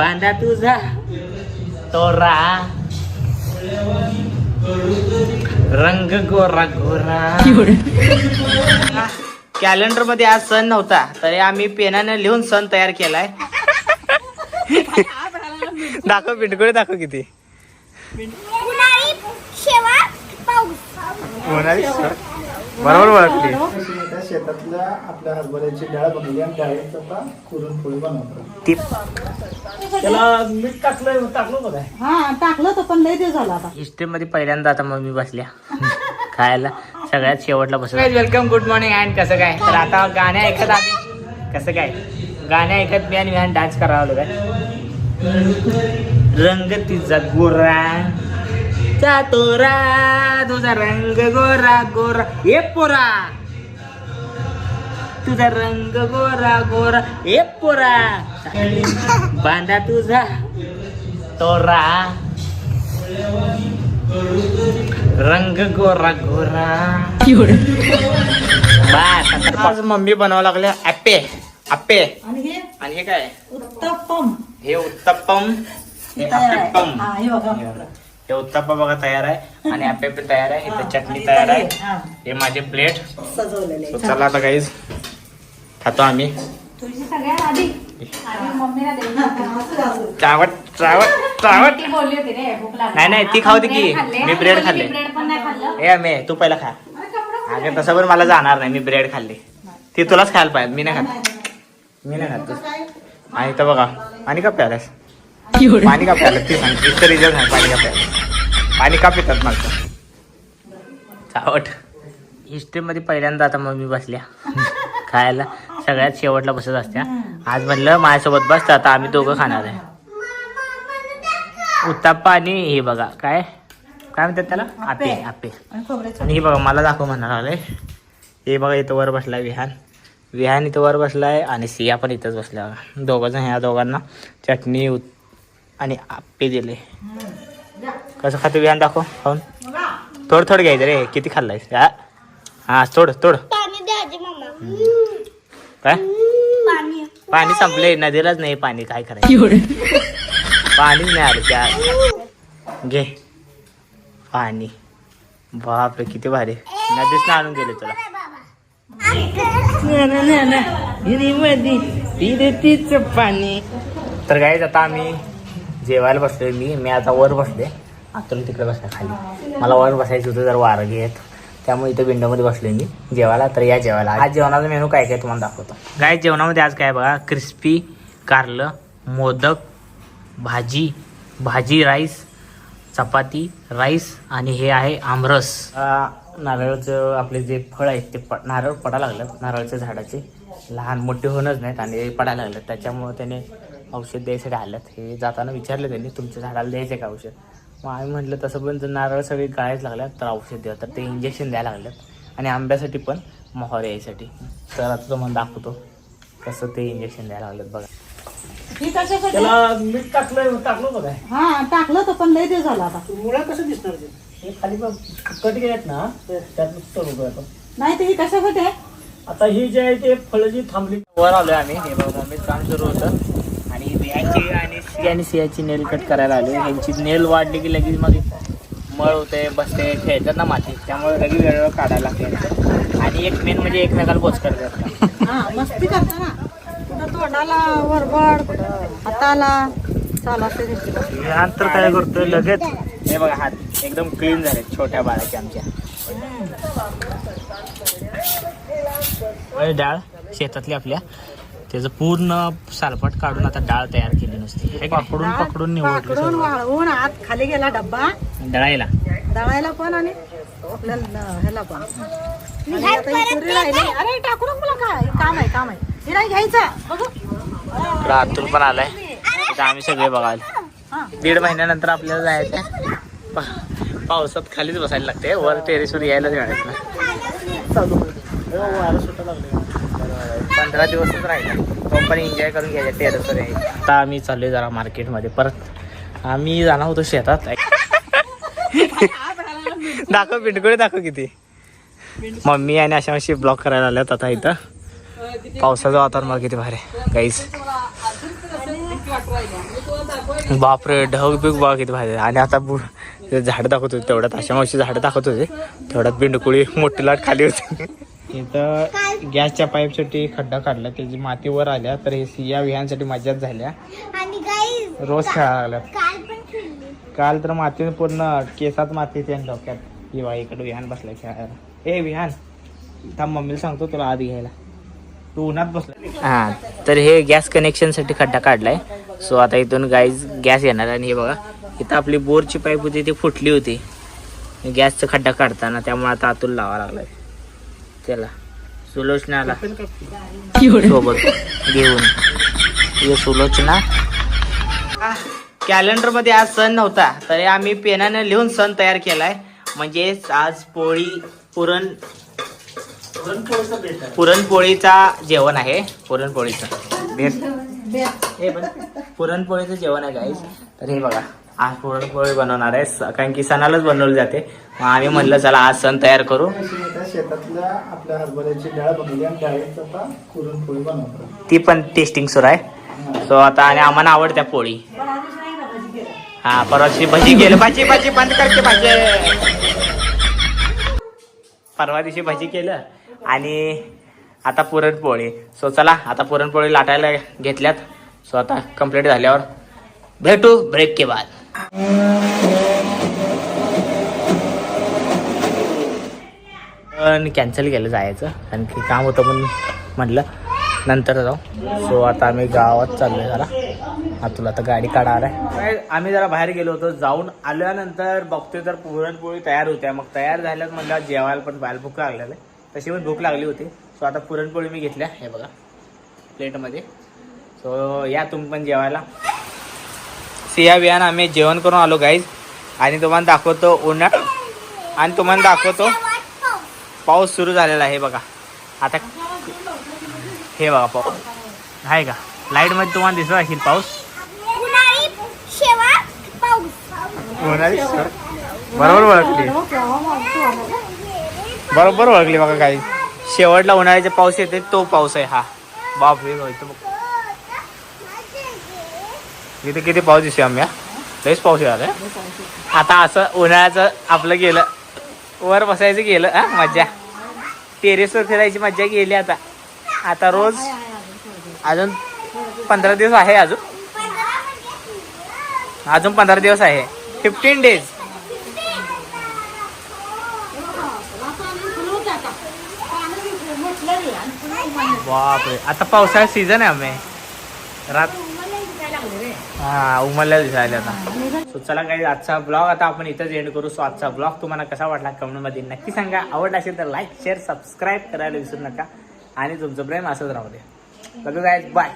बांधा तुझा तोरा रंग गोरा गोरा. कॅलेंडरमध्ये आज सण नव्हता तरी आम्ही पेनाने लिहून सण तयार केलाय. दाखव पिंटकोळे दाखव किती. बरोबर ओळखली शेतातल्या आपल्या हरभऱ्याची डाळ बनवली आणि डाळीचं आता कुरून पोळी बनवतो. ती त्याला मीठ टाकलं टाकलं बघा हा टाकलं तर पण लय ते झालं आता. हिस्ट्री मध्ये पहिल्यांदा आता मम्मी बसल्या. खायला. सगळ्यात शेवटला बस. वेलकम गुड मॉर्निंग अँड कसं काय? तर आता गाणे ऐकत आम्ही. कसं काय? गाणे ऐकत मी आणि विहान डान्स करावा काय? रंग तिचा गोरा. चा तोरा तुझा रंग गोरा गोरा. ए पोरा. तुझा रंग गोरा गोरा. ए पोरा. बांधा तुझा. तोरा. रंग गोरा गोरा. बस. आज मम्मी बनवावं लागल्या ॲपे. आप्पे आणि हे? काय? उत्तप्पम. हे उत्तप्पम. हे उत्तप्पा बघा. तयार आहे. आणि आप्पे पण तयार आहे. इथे चटणी तयार आहे. हा, माझे प्लेट. सजवलेले. चला आता काहीच खातो आम्ही. तुझी सगळ्यात आधी. आधी मम्मीला दे चावट चावट चावट. ती बोलली होती रे भूक लागली. नाही, नाही, ती खाऊ दे की. ब्रेड खाल्ले. मी ब्रेड खाल्ले. ब्रेड पण नाही खाल्लं. ए मे तू पहिला खा. अगं तसं पण मला जाणार नाही. मी ब्रेड खाल्ली. ती तुलाच खायला पाहिजे. मी नाही खात. मी नाही खात तू. आणि इथं बघा. पाणी का प्यायलास? पाणी का प्यायला. ती सांग इथं रिझल्ट सांग पाणी का प्यायला. पाणी का पितात मला चावट. हिस्ट्रीमध्ये पहिल्यांदा आता मम्मी बसल्या. खायला. सगळ्यात शेवटला बसत असत्या. आज म्हणलं माझ्यासोबत बस तर आता आम्ही दोघं खाणार आहे. उत्ताप्पा आणि हे बघा काय? काय म्हणतात त्याला? आपे आपे आणि हे बघा मला दाखव म्हणणार आले हे बघा इथं वर बसलाय विहान. विहान इथं वर बसलाय आणि सिया पण इथंच बसल्या बघा. दोघं जण ह्या दोघांना चटणी उत- आणि आप्पे दिले. कसं खातो विहान? दाखव खाऊन. थोडं थोडं घ्यायचं रे. किती खाल्लायस? हा हा थोडं थोडं. काय? पाणी. पाणी संपले नदीलाच नाही पाणी काय करायचं? पाणीच नाही आलं त्या. घे. पाणी. बापरे किती भारी. नदीच आणून गेले तुला. पाणी. तर काय आता आम्ही जेवायला बसलोय मी. मी आता वर बसले. आतून तिकडे बसला खाली. मला वर बसायचं होतं जर वारं घेत. त्यामुळे इथं विंडोमध्ये बसलोय मी. जेवायला तर या जेवायला. आज जेवणाचा मेनू काय काय तुम्हाला दाखवतो. काय जेवणामध्ये आज काय बघा? क्रिस्पी कारलं मोदक भाजी भाजी राईस चपाती राईस आणि हे आहे आमरस. नारळाचं आपले जे फळ आहेत ते प नारळ पडायला लागलं नारळाच्या झाडाचे लहान मोठे होणच नाहीत आणि पडायला लागलं त्याच्यामुळं त्याने औषध द्यायसाठी आल्यात. हे जाताना विचारलं त्यांनी तुमच्या झाडाला द्यायचं का औषध? मग आम्ही म्हटलं तसं पण जर नारळ सगळे गाळायच लागल्यात तर औषध द्या. तर ते इंजेक्शन द्यायला लागल्यात. आणि आंब्यासाठी पण मोहर यायसाठी. तर आता तुम्हाला दाखवतो कसं ते इंजेक्शन द्यायला लागलेत बघा. ही कशासाठी त्याला मीठ टाकलं टाकलं बघा हा टाकलं तर पण लय ते झालं आता. मुळा कसं दिसणार ते? हे खाली बघ कट आहेत ना ते त्यात नुसतं. नाही ते ही कशासाठी आहे? आता ही जे आहे ते फळं जी थांबली. वर आलोय आम्ही. हे बघा मम्मीत काम सुरू होतं आणि बियाची आणि सी आणि सियाची नेल कट करायला आलो यांची नेल वाढली की लगेच मग मळ होते बसते खेळतात ना माती. त्यामुळे लगेच वेळेवर काढायला लागते. आणि एक मेन म्हणजे एकमेकाला बोच करतात. हा मस्ती करता ना कुठं तोंडाला वरबड हाताला. काय करतोय? लगेच. हे बघा हात एकदम क्लीन झाले छोट्या बाळाचे आमच्या. डाळ शेतातली आपल्या. त्याचं पूर्ण सालपाट काढून आता डाळ तयार केली नुसती. पकडून पकडून पाकडून. वाळवून आत खाली गेला डब्बा. दळायला. दळायला पण आणि आपल्या न- ह्याला पण. आणि आता ही पुरी राहिली. अरे टाकू नको मला काय? काम आहे काम आहे. हे नाही घ्यायचं. बघू. इकडं अतुल पण आलाय. इथं आम्ही सगळे बघायला. हा. दीड महिन्यानंतर आपल्याला जायचं पा- पावसात खालीच बसायला लागते. वर टेरेसवर यायलाच मिळत नाही. वारं सुटायला लागले पंधरा दिवसच राहिला. तो पण एन्जॉय करून घ्यायचा टेरेसवर आता आम्ही चाललोय जरा मार्केटमध्ये. परत आम्ही जाणार होतो शेतात. दाखव पिंटकुळे दाखव किती. मम्मी आणि अशा अशी ब्लॉक करायला आल्यात आता इथं. पावसाचं वातावरण किती भारी काहीच बापरे ढग बिग बा किती भारी आणि आता बु- झाडं दाखवत होते तेवढ्यात. अशा मावशी झाडं दाखवत होते. तेवढ्यात बिंडकुळी मोठी लाट खाली होती. इथं गॅसच्या पाईपसाठी खड्डा काढला त्याची माती वर आल्या तर हे सिया विहांसाठी मजाच झाल्या. रोज खेळायला लागल्या काल पण खेळली. काल तर मातीने पूर्ण केसात माती येते आणि डोक्यात. किंवा इकडे विहान बसलाय खेळायला. ए विहान थांब मम्मीला सांगतो तुला आधी घ्यायला. तू उन्हात बसला हा तर हे गॅस कनेक्शनसाठी खड्डा काढलाय. सो आता इथून गाईज गॅस येणार आणि हे बघा इथं आपली बोरची पाईप होती ती फुटली होती. गॅसचा खड्डा काढताना त्यामुळे आता आतून लावा लागलाय. त्याला सुलोचनाला. सोबत घेऊन. ये सुलोचना. कॅलेंडरमध्ये आज सण नव्हता तरी आम्ही पेनाने लिहून सण तयार केलाय. म्हणजेच आज पोळी पुरण पुरणपोळीचा जेवण आहे. पुरणपोळीचं. हे पण. पुरणपोळीचं जेवण आहे गाईस तर हे बघा. आज पुरणपोळी बनवणार आहे कारण की सणालाच बनवली जाते. मग आम्ही म्हणलं चला आज सण तयार करू. शेतातल्या आपल्या हरभऱ्याची डाळ बनवली आणि डाळीचं आता पुरणपोळी बनवतो. ती पण टेस्टिंग सुरू आहे. सो आता आणि आम्हाला आवडत्या पोळी. हा परवाची भजी केलं. भाजी भाजी बंद करते भाजी. परवा दिवशी भजी केलं आणि आता पुरणपोळी. सो चला आता पुरणपोळी लाटायला घेतल्यात. सो आता कंप्लीट झाल्यावर भेटू. ब्रेक के बाद. पण कॅन्सल केलं जायचं. कारण की काम होतं पण म्हटलं नंतर जाऊ. सो आता आम्ही गावात चाललोय जरा. हा तुला आता गाडी काढणार आहे. आम्ही जरा बाहेर गेलो होतो. जाऊन आल्यानंतर बघतोय तर पुरणपोळी तयार होत्या. मग तयार झाल्यात म्हटलं जेवायला पण बाहेर भूक लागलेलं आहे. तशी पण भूक लागली होती. सो आता पुरणपोळी मी घेतल्या. हे बघा प्लेटमध्ये. सो या तुम्ही पण जेवायला. सिया बियान आम्ही जेवण करून आलो गाईज आणि तुम्हाला दाखवतो उन्हाळ. आणि तुम्हाला दाखवतो पाऊस सुरू झालेला आहे बघा. आता हे बघा पाऊस. आहे का? लाइटमध्ये तुम्हाला दिसत असेल पाऊस. बरोबर ओळखली. बरोबर ओळखली बघा काही शेवटला उन्हाळ्याचे पाऊस येते तो पाऊस आहे हा. बाप रे बघ. इथे किती पाऊस दिसतो आम्ही लईच पाऊस आलाय आता असं उन्हाळ्याचं आपलं गेलं वर बसायचं गेलं हा मज्जा. टेरेसवर फिरायची मज्जा गेली आता. आता रोज अजून पंधरा दिवस आहे अजून. अजून पंधरा दिवस आहे. फिफ्टीन डेज बापरे आता पावसाळ्यात सीझन आहे आम्ही. रात हा उमरल्या दिसायला आता. सो चला काही आजचा ब्लॉग आता आपण इथंच एंड करू. सो आजचा ब्लॉग तुम्हाला कसा वाटला कमेंटमध्ये नक्की सांगा. आवडला असेल तर लाईक शेअर सबस्क्राईब करायला विसरू नका. आणि तुमचं प्रेम असंच राहू दे बघू काय बाय